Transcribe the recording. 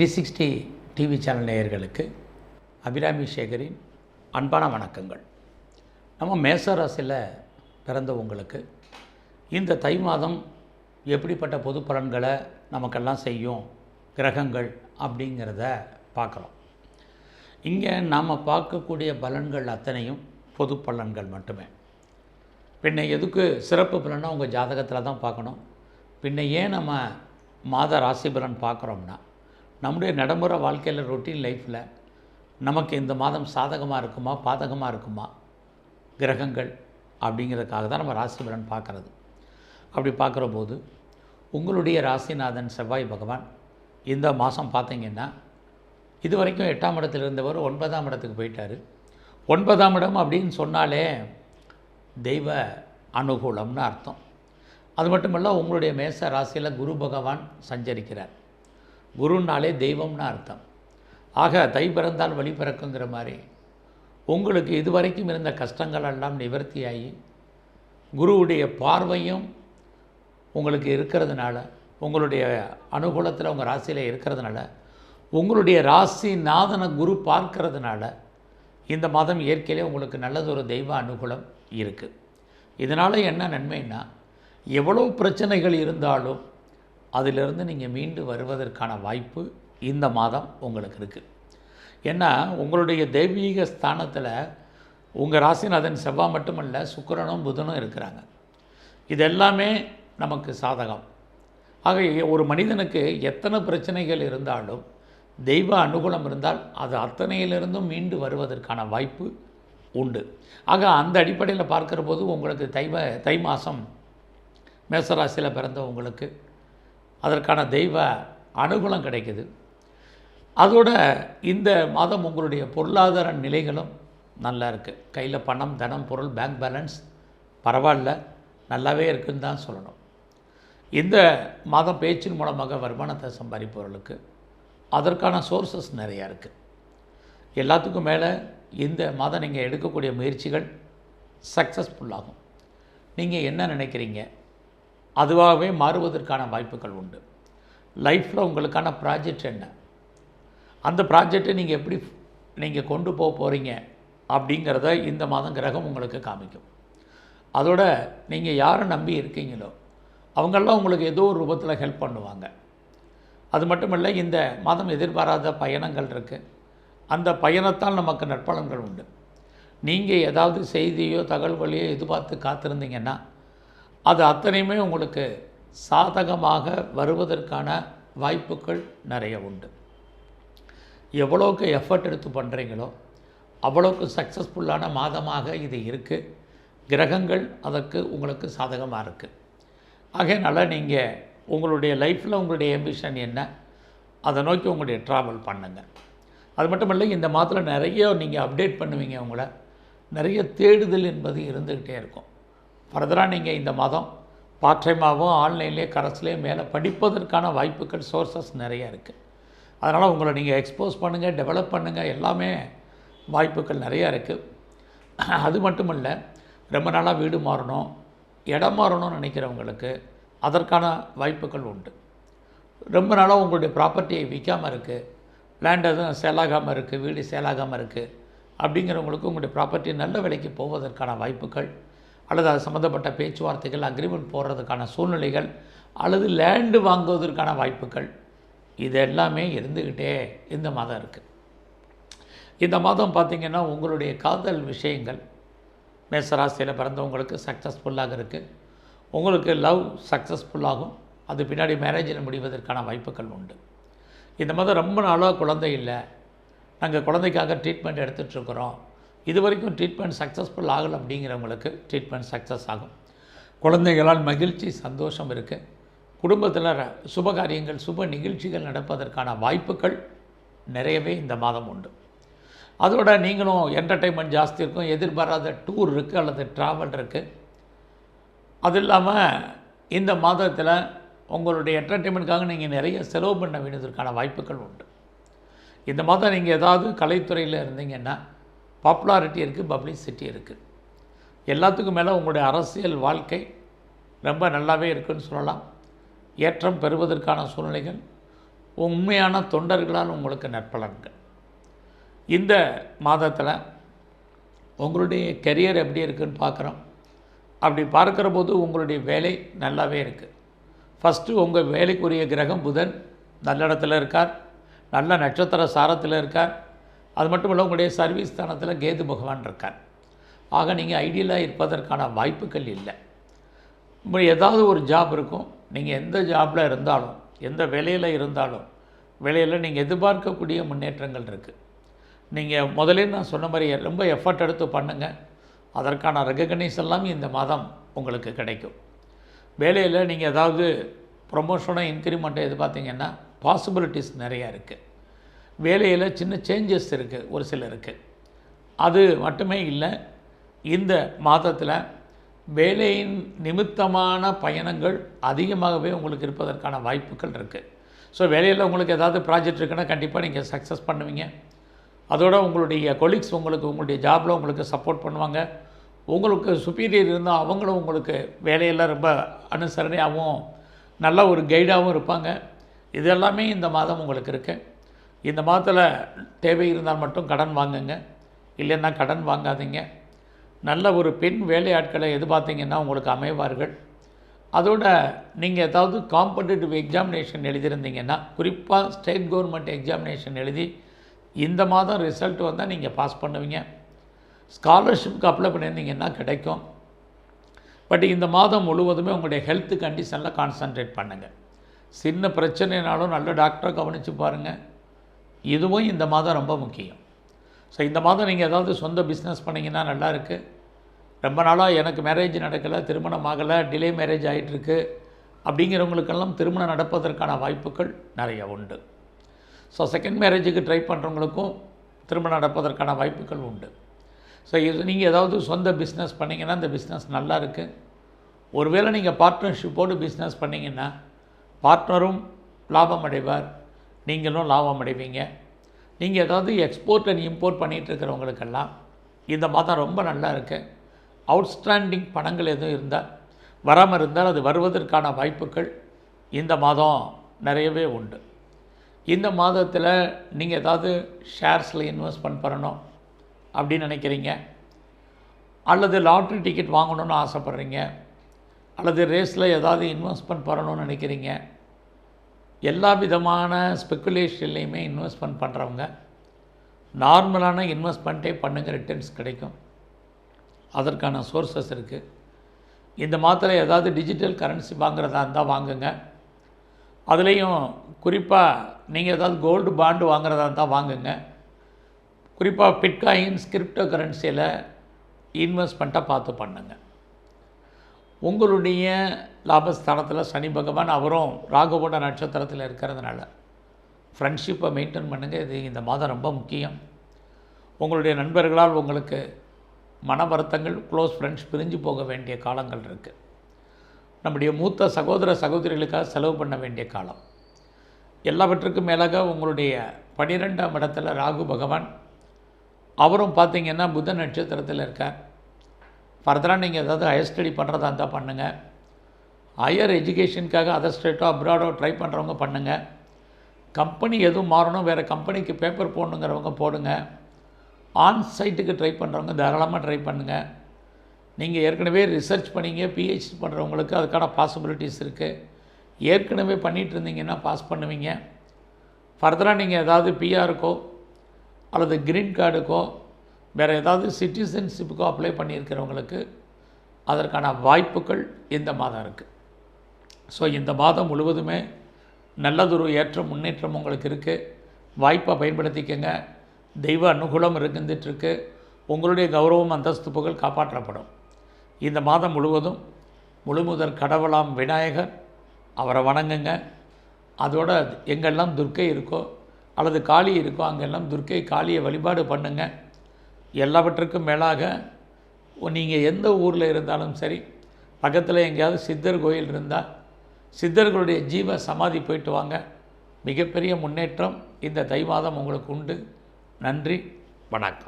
Three sixty TV channel நேயர்களுக்கு அபிராமி சேகரின் அன்பான வணக்கங்கள். நம்ம மேசராசியில் பிறந்தவங்களுக்கு இந்த தை மாதம் எப்படிப்பட்ட பொது பலன்களை நமக்கெல்லாம் செய்யும் கிரகங்கள் அப்படிங்கிறத பார்க்குறோம். இங்கே நாம் பார்க்கக்கூடிய பலன்கள் அத்தனையும் பொது பலன்கள் மட்டுமே. பின்ன எதுக்கு சிறப்பு பலன்னா உங்கள் ஜாதகத்தில் தான் பார்க்கணும். பின்ன ஏன் நம்ம மாத ராசி பலன் பார்க்குறோம்னா நம்முடைய நடைமுறை வாழ்க்கையில் ரொட்டீன் லைஃப்பில் நமக்கு இந்த மாதம் சாதகமாக இருக்குமா பாதகமாக இருக்குமா? கிரகங்கள் அப்படிங்கிறதுக்காக தான் நம்ம ராசி பலன் பார்க்குறது. அப்படி பார்க்குற போது உங்களுடைய ராசிநாதன் செவ்வாய் பகவான் இந்த மாதம் பார்த்தீங்கன்னா இது வரைக்கும் எட்டாம் இடத்துல இருந்தவர் ஒன்பதாம் இடத்துக்கு போயிட்டார். ஒன்பதாம் இடம் அப்படின்னு சொன்னாலே தெய்வ அனுகூலம்னு அர்த்தம். அது மட்டுமல்ல உங்களுடைய மேச ராசியில் குரு பகவான் சஞ்சரிக்கிறார். குருனாலே தெய்வம்னு அர்த்தம். ஆக தை பிறந்தால் வழி பிறக்குங்கிற மாதிரி. உங்களுக்கு இதுவரைக்கும் இருந்த கஷ்டங்கள் எல்லாம் நிவர்த்தியாகி குருவுடைய பார்வையும் உங்களுக்கு இருக்கிறதுனால உங்களுடைய அனுகூலத்தில் உங்கள் ராசியில் இருக்கிறதுனால உங்களுடைய ராசி நாதனை குரு பார்க்கறதுனால இந்த மாதம் இயற்கையிலே உங்களுக்கு நல்லதொரு தெய்வ அனுகூலம் இருக்குது இதனால் என்ன நன்மைன்னா எவ்வளோ பிரச்சனைகள் இருந்தாலும் அதிலிருந்து நீங்கள் மீண்டு வருவதற்கான வாய்ப்பு இந்த மாதம் உங்களுக்கு இருக்குது ஏன்னா உங்களுடைய தெய்வீக ஸ்தானத்தில் உங்கள் ராசிநாதன் செவ்வாய் மட்டுமல்ல சுக்கிரனும் புதனும் இருக்கிறாங்க. இது எல்லாமே நமக்கு சாதகம். ஆக ஒரு மனிதனுக்கு எத்தனை பிரச்சனைகள் இருந்தாலும் தெய்வ அனுகூலம் இருந்தால் அது அத்தனையிலிருந்தும் மீண்டு வருவதற்கான வாய்ப்பு உண்டு. ஆக அந்த அடிப்படையில் பார்க்குற போது உங்களுக்கு தைவ தை மாதம் மேசராசியில் பிறந்த உங்களுக்கு அதற்கான தெய்வ அனுகூலம் கிடைக்குது. அதோட இந்த மாதம் உங்களுடைய பொருளாதார நிலைகளும் நல்லா இருக்குது கையில் பணம் தனம் பொருள் பேங்க் பேலன்ஸ் பரவாயில்ல. நல்லாவே இருக்குன்னு தான் சொல்லணும். இந்த மாதம் பேச்சின் மூலமாக வருமானத்தை சம்பாதிப்பவர்களுக்கு அதற்கான சோர்சஸ் நிறையா இருக்குது எல்லாத்துக்கும் மேலே இந்த மாதம் நீங்கள் எடுக்கக்கூடிய முயற்சிகள் சக்ஸஸ்ஃபுல்லாகும் நீங்கள் என்ன நினைக்கிறீங்க? அதுவாகவே மாறுவதற்கான வாய்ப்புகள் உண்டு. லைஃப்பில் உங்களுக்கான ப்ராஜெக்ட் என்ன? அந்த ப்ராஜெக்டை நீங்கள் எப்படி நீங்கள் கொண்டு போக போகிறீங்க அப்படிங்கிறத இந்த மாதம் கிரகம் உங்களுக்கு காமிக்கும். அதோட நீங்கள் யாரை நம்பி இருக்கீங்களோ அவங்கெல்லாம் உங்களுக்கு ஏதோ ஒரு ரூபத்தில் ஹெல்ப் பண்ணுவாங்க. அது மட்டும் இல்லை இந்த மாதம் எதிர்பாராத பயணங்கள் இருக்குது அந்த பயணத்தால் நமக்கு நற்பலன்கள் உண்டு. நீங்கள் ஏதாவது செய்தியோ தகவல்களையோ எதிர்பார்த்து காத்திருந்தீங்கன்னா அது அத்தனையுமே உங்களுக்கு சாதகமாக வருவதற்கான வாய்ப்புகள் நிறைய உண்டு. எவ்வளோக்கு எஃபர்ட் எடுத்து பண்ணுறீங்களோ அவ்வளோக்கு சக்ஸஸ்ஃபுல்லான மாதமாக இது இருக்குது கிரகங்கள் அதற்கு உங்களுக்கு சாதகமாக இருக்குது ஆகையனால நீங்கள் உங்களுடைய லைஃப்பில் உங்களுடைய எம்பிஷன் என்ன அதை நோக்கி உங்களுடைய ட்ராவல் பண்ணுங்கள் அது மட்டும் இல்லை இந்த மாதத்தில் நிறைய நீங்கள் அப்டேட் பண்ணுவீங்க உங்களை. நிறைய தேடுதல் என்பது இருந்துக்கிட்டே இருக்கும். ஃபர்தராக நீங்கள் இந்த மாதம் பார்ட் டைமாகவும் ஆன்லைன்லேயே கரஸ்லேயே மேலே படிப்பதற்கான வாய்ப்புகள் சோர்சஸ் நிறையா இருக்குது அதனால் உங்களை நீங்கள் எக்ஸ்போஸ் பண்ணுங்கள் டெவலப் பண்ணுங்கள் எல்லாமே வாய்ப்புகள் நிறையா இருக்குது அது மட்டும் இல்லை ரொம்ப நாளாக வீடு மாறணும் இடம் மாறணும்னு நினைக்கிறவங்களுக்கு அதற்கான வாய்ப்புகள் உண்டு. ரொம்ப நாளாக உங்களுடைய ப்ராப்பர்ட்டியை விற்காமல் இருக்குது லேண்ட் எதுவும் சேலாகாமல் இருக்குது வீடு சேலாகாமல் இருக்குது அப்படிங்கிறவங்களுக்கு உங்களுடைய ப்ராப்பர்ட்டி நல்ல விலைக்கு போவதற்கான வாய்ப்புகள் அல்லது அது சம்மந்தப்பட்ட பேச்சுவார்த்தைகள் அக்ரிமெண்ட் போடுறதுக்கான சூழ்நிலைகள் அல்லது லேண்டு வாங்குவதற்கான வாய்ப்புகள் இது எல்லாமே இருந்துக்கிட்டே இந்த மாதம் இருக்குது இந்த மாதம் பார்த்திங்கன்னா உங்களுடைய காதல் விஷயங்கள் மேசராசியில் பிறந்தவங்களுக்கு சக்ஸஸ்ஃபுல்லாக இருக்குது உங்களுக்கு லவ் சக்ஸஸ்ஃபுல்லாகும் அது பின்னாடி மேரேஜில் முடிவதற்கான வாய்ப்புகள் உண்டு. இந்த மாதம் ரொம்ப நாளாக குழந்தை இல்லை. நாங்கள் குழந்தைக்காக ட்ரீட்மெண்ட் எடுத்துகிட்ருக்குறோம் இது வரைக்கும் ட்ரீட்மெண்ட் சக்ஸஸ்ஃபுல் ஆகலை அப்படிங்கிறவங்களுக்கு ட்ரீட்மெண்ட் சக்ஸஸ் ஆகும். குழந்தைகளால் மகிழ்ச்சி சந்தோஷம் இருக்குது குடும்பத்தில் சுபகாரியங்கள் சுப நிகழ்ச்சிகள் நடப்பதற்கான வாய்ப்புகள் நிறையவே இந்த மாதம் உண்டு. அதோட நீங்களும் என்டர்டெயின்மெண்ட் ஜாஸ்தி இருக்கும் எதிர்பாராத டூர் இருக்குது அல்லது ட்ராவல் இருக்குது அது இல்லாமல் இந்த மாதத்தில் உங்களுடைய என்டர்டெயின்மெண்ட்காக நீங்கள் நிறைய செலவு பண்ண வேண்டியதற்கான வாய்ப்புகள் உண்டு. இந்த மாதம் நீங்கள் ஏதாவது கலைத்துறையில் இருந்தீங்கன்னா பாப்புலாரிட்டி இருக்குது பப்ளிசிட்டி இருக்குது எல்லாத்துக்கும் மேலே உங்களுடைய அரசியல் வாழ்க்கை ரொம்ப நல்லாவே இருக்குன்னு சொல்லலாம். ஏற்றம் பெறுவதற்கான சூழ்நிலைகள் உண்மையான தொண்டர்களால் உங்களுக்கு நற்பலன்கள். இந்த மாதத்தில் உங்களுடைய கெரியர் எப்படி இருக்குன்னு பார்க்குறோம். அப்படி பார்க்குற போது உங்களுடைய வேலை நல்லாவே இருக்குது ஃபஸ்ட்டு உங்கள் வேலைக்குரிய கிரகம் புதன் நல்ல இடத்துல இருக்கார். நல்ல நட்சத்திர சாரத்தில் இருக்கார். அது மட்டும் இல்லை உங்களுடைய சர்வீஸ் ஸ்தானத்தில் கேது பகவான் இருக்கார். ஆக நீங்கள் ஐடியலாக இருப்பதற்கான வாய்ப்புகள் இல்லை. இப்போ ஏதாவது ஒரு ஜாப் இருக்கும். நீங்கள் எந்த ஜாபில் இருந்தாலும் எந்த வேலையில் இருந்தாலும் வேலையில் நீங்கள் எதிர்பார்க்கக்கூடிய முன்னேற்றங்கள் இருக்குது நீங்கள் முதலே நான் சொன்ன மாதிரி ரொம்ப எஃபர்ட் எடுத்து பண்ணுங்கள் அதற்கான ரெகக்னைஸ் எல்லாம் இந்த மாதம் உங்களுக்கு கிடைக்கும். வேலையில் நீங்கள் ஏதாவது ப்ரொமோஷனோ இன்க்ரிமெண்ட்டோ எது பார்த்தீங்கன்னா பாசிபிலிட்டிஸ் நிறையா இருக்குது வேலையில் சின்ன சேஞ்சஸ் இருக்குது ஒரு சிலருக்கு அது மட்டுமே இல்லை இந்த மாதத்தில் வேலையின் நிமித்தமான பயணங்கள் அதிகமாகவே உங்களுக்கு இருப்பதற்கான வாய்ப்புகள் இருக்குது ஸோ வேலையில் உங்களுக்கு ஏதாவது ப்ராஜெக்ட் இருக்குன்னா கண்டிப்பாக நீங்கள் சக்ஸஸ் பண்ணுவீங்க. அதோட உங்களுடைய கொலீக்ஸ் உங்களுக்கு உங்களுடைய ஜாபில் உங்களுக்கு சப்போர்ட் பண்ணுவாங்க. உங்களுக்கு சுப்பீரியர் இருந்தால் அவங்களும் உங்களுக்கு வேலையெல்லாம் ரொம்ப அனுசரணையாகவும் நல்ல ஒரு கைடாகவும் இருப்பாங்க. இது எல்லாமே இந்த மாதம் உங்களுக்கு இருக்குது இந்த மாதத்தில் தேவை இருந்தால் மட்டும் கடன் வாங்குங்க. இல்லைன்னா கடன் வாங்காதீங்க. நல்ல ஒரு பெண் வேலையாட்களை எதிர்பார்த்தீங்கன்னா உங்களுக்கு அமைவார்கள். அதோட நீங்கள் ஏதாவது காம்படிட்டிவ் எக்ஸாமினேஷன் எழுதியிருந்தீங்கன்னா குறிப்பாக ஸ்டேட் கவர்மெண்ட் எக்ஸாமினேஷன் எழுதி இந்த மாதம் ரிசல்ட் வந்தால் நீங்கள் பாஸ் பண்ணுவீங்க. ஸ்காலர்ஷிப்க்கு அப்ளை பண்ணியிருந்தீங்கன்னா கிடைக்கும். பட் இந்த மாதம் முழுவதுமே உங்களுடைய ஹெல்த் கண்டிஷனில் கான்சன்ட்ரேட் பண்ணுங்கள் சின்ன பிரச்சனைனாலும் நல்ல டாக்டரை கவனித்து பாருங்கள் இதுவும் இந்த மாதம் ரொம்ப முக்கியம். ஸோ இந்த மாதம் நீங்கள் ஏதாவது சொந்த பிஸ்னஸ் பண்ணிங்கன்னா நல்லா இருக்குது ரொம்ப நாளாக எனக்கு மேரேஜ் நடக்கலை திருமணம் ஆகலை டிலே மேரேஜ் ஆகிட்டுருக்கு அப்படிங்கிறவங்களுக்கெல்லாம் திருமணம் நடப்பதற்கான வாய்ப்புகள் நிறைய உண்டு. ஸோ செகண்ட் மேரேஜுக்கு ட்ரை பண்ணுறவங்களுக்கும் திருமணம் நடப்பதற்கான வாய்ப்புகள் உண்டு. ஸோ இது நீங்கள் ஏதாவது சொந்த பிஸ்னஸ் பண்ணிங்கன்னா இந்த பிஸ்னஸ் நல்லா இருக்குது ஒருவேளை நீங்கள் பார்ட்னர்ஷிப்போடு பிஸ்னஸ் பண்ணிங்கன்னா பார்ட்னரும் லாபம் அடைவார் நீங்களும் லாபம் அடைவீங்க. நீங்கள் ஏதாவது எக்ஸ்போர்ட் அண்ட் இம்போர்ட் பண்ணிகிட்டு இருக்கிறவங்களுக்கெல்லாம் இந்த மாதம் ரொம்ப நல்லா இருக்குது அவுட்ஸ்டாண்டிங் பணங்கள் எதுவும் இருந்தால் வராமல் இருந்தால் அது வருவதற்கான வாய்ப்புகள் இந்த மாதம் நிறையவே உண்டு. இந்த மாதத்தில் நீங்கள் ஏதாவது ஷேர்ஸில் இன்வெஸ்ட்மெண்ட் பண்ணணும் அப்படின்னு நினைக்கிறீங்க. அல்லது லாட்ரி டிக்கெட் வாங்கணும்னு ஆசைப்பட்றீங்க. அல்லது ரேஸில் ஏதாவது இன்வெஸ்ட்மெண்ட் பண்ணணும்னு நினைக்கிறீங்க. எல்லா விதமான ஸ்பெக்குலேஷன்லேயுமே இன்வெஸ்ட்மெண்ட் பண்ணுறவங்க நார்மலான இன்வெஸ்ட்மெண்ட்டே பண்ணுங்கள் ரிட்டர்ன்ஸ் கிடைக்கும். அதற்கான சோர்சஸ் இருக்குது இந்த மாதத்தில் ஏதாவது டிஜிட்டல் கரன்சி வாங்குறதா இருந்தால் வாங்குங்க. அதுலேயும் குறிப்பாக நீங்கள் ஏதாவது கோல்டு பாண்டு வாங்குறதா இருந்தால் வாங்குங்க. குறிப்பாக பிட்காயின் கிரிப்டோ கரன்சியில் இன்வெஸ்ட்மெண்ட்டை பார்த்து பண்ணுங்கள் உங்களுடைய லாபஸ்தானத்தில் சனி பகவான் அவரும் ராகுவோட நட்சத்திரத்தில் இருக்கிறதுனால ஃப்ரெண்ட்ஷிப்பை மெயின்டைன் பண்ணுங்கள் இது இந்த மாதம் ரொம்ப முக்கியம். உங்களுடைய நண்பர்களால் உங்களுக்கு மன வருத்தங்கள் க்ளோஸ் ஃப்ரெண்ட்ஸ் பிரிஞ்சு போக வேண்டிய காலங்கள் இருக்குது நம்முடைய மூத்த சகோதர சகோதரிகளுக்காக செலவு பண்ண வேண்டிய காலம். எல்லாவற்றுக்கும் மேலாக உங்களுடைய பன்னிரெண்டாம் இடத்துல ராகு பகவான் அவரும் பார்த்திங்கன்னா புத நட்சத்திரத்தில் இருக்கார். ஃபர்தராக நீங்கள் ஏதாவது ஹையர் ஸ்டடி பண்ணுறதா இருந்தால் பண்ணுங்கள் ஹையர் எஜுகேஷனுக்காக அதர் ஸ்டேட்டோ அப்ராடோ ட்ரை பண்ணுறவங்க பண்ணுங்கள் கம்பெனி எதுவும் மாறணும் வேறு கம்பெனிக்கு பேப்பர் போடணுங்கிறவங்க போடுங்க. ஆன் சைட்டுக்கு ட்ரை பண்ணுறவங்க தாராளமாக ட்ரை பண்ணுங்கள் நீங்கள் ஏற்கனவே ரிசர்ச் பண்ணீங்க பிஹெச்டி பண்ணுறவங்களுக்கு அதுக்கான பாசிபிலிட்டிஸ் இருக்குது ஏற்கனவே பண்ணிகிட்டு இருந்தீங்கன்னா பாஸ் பண்ணுவீங்க. ஃபர்தராக நீங்கள் ஏதாவது பிஆருக்கோ அல்லது க்ரீன் கார்டுக்கோ வேறு ஏதாவது சிட்டிசன்ஷிப்புக்கோ அப்ளை பண்ணியிருக்கிறவங்களுக்கு அதற்கான வாய்ப்புகள் இந்த மாதம் இருக்குது ஸோ இந்த மாதம் முழுவதுமே நல்லதொரு ஏற்ற முன்னேற்றம் உங்களுக்கு இருக்குது வாய்ப்பை பயன்படுத்திக்கங்க. தெய்வ அனுகூலம் இருக்குந்துட்டுருக்கு உங்களுடைய கௌரவம் அந்தஸ்து புகழ் காப்பாற்றப்படும். இந்த மாதம் முழுவதும் முழுமுதற் கடவுளாம் விநாயகர் அவரை வணங்குங்க. அதோட எங்கெல்லாம் துர்க்கை இருக்கோ அல்லது காளி இருக்கோ அங்கெல்லாம் துர்க்கை காளியை வழிபாடு பண்ணுங்கள் எல்லாவற்றுக்கும் மேலாக நீங்கள் எந்த ஊரில் இருந்தாலும் சரி பக்கத்தில் எங்கேயாவது சித்தர் கோயில் இருந்தால் சித்தர்களுடைய ஜீவ சமாதி போயிட்டு வாங்க. மிகப்பெரிய முன்னேற்றம் இந்த தை மாதம் உங்களுக்கு உண்டு. நன்றி வணக்கம்.